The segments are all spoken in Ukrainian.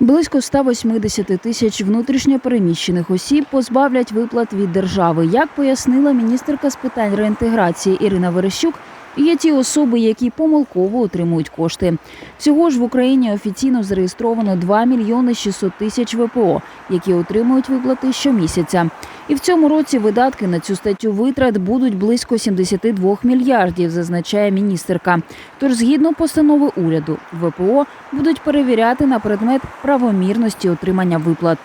Близько 180 тисяч внутрішньопереміщених осіб позбавлять виплат від держави. Як пояснила міністерка з питань реінтеграції Ірина Верещук, є ті особи, які помилково отримують кошти. Всього ж в Україні офіційно зареєстровано 2 мільйони 600 тисяч ВПО, які отримують виплати щомісяця. І в цьому році видатки на цю статтю витрат будуть близько 72 мільярдів, зазначає міністерка. Тож, згідно постанови уряду, ВПО будуть перевіряти на предмет правомірності отримання виплат.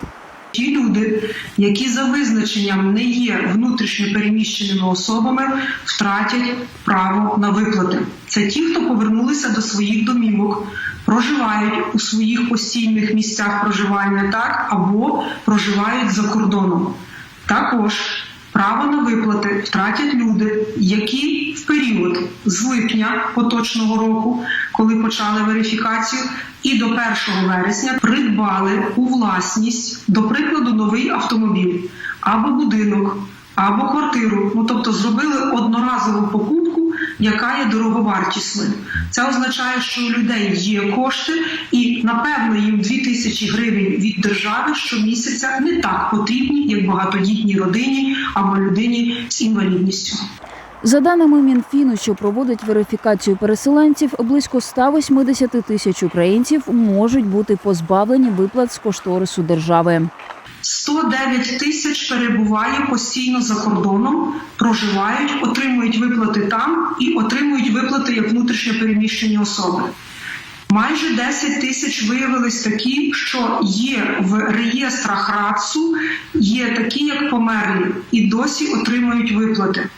Ті люди, які за визначенням не є внутрішньо переміщеними особами, втратять право на виплати. Це ті, хто повернулися до своїх домівок, проживають у своїх постійних місцях проживання, так або проживають за кордоном. Також право на виплати втратять люди, які в період з липня поточного року, коли почали верифікацію, і до 1 вересня придбали у власність, до прикладу, новий автомобіль або будинок, або квартиру. Ну тобто зробили одноразову покупку, яка є дороговартісною. Це означає, що у людей є кошти, і напевно їм 2000 гривень від держави щомісяця не так потрібні, як багатодітній родині або людині з інвалідністю. За даними Мінфіну, що проводить верифікацію переселенців, близько 180 тисяч українців можуть бути позбавлені виплат з кошторису держави. 109 тисяч перебуває постійно за кордоном, проживають, отримують виплати там і отримують виплати як внутрішньо переміщені особи. Майже 10 тисяч виявились такі, що є в реєстрах РАЦУ, є такі, як померлі, і досі отримують виплати.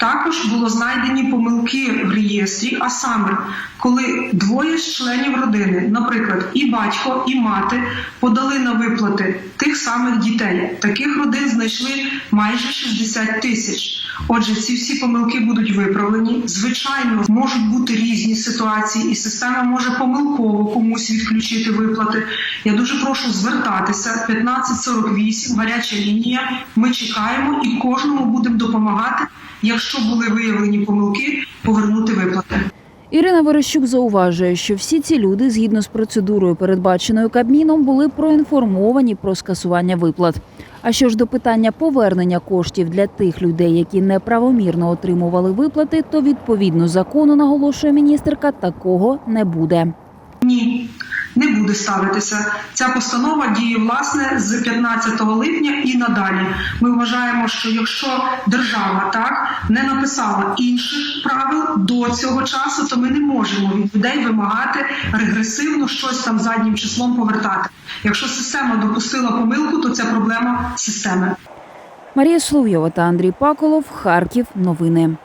Також було знайдені помилки в реєстрі, а саме, коли двоє з членів родини, наприклад, і батько, і мати, подали на виплати тих самих дітей. Таких родин знайшли майже 60 тисяч. Отже, ці всі помилки будуть виправлені. Звичайно, можуть бути різні ситуації, і система може помилково комусь відключити виплати. Я дуже прошу звертатися 1548, гаряча лінія. Ми чекаємо і кожному будемо допомагати. Якщо були виявлені помилки, повернути виплати. Ірина Верещук зауважує, що всі ці люди, згідно з процедурою, передбаченою Кабміном, були проінформовані про скасування виплат. А що ж до питання повернення коштів для тих людей, які неправомірно отримували виплати, то відповідно закону наголошує міністерка, такого не буде. Ні, буде ставитися. Ця постанова діє власне з 15 липня і надалі. Ми вважаємо, що якщо держава так не написала інших правил до цього часу, то ми не можемо від людей вимагати регресивно щось там заднім числом повертати. Якщо система допустила помилку, то це проблема системи. Марія Соловйова та Андрій Паколов. Харків. Новини.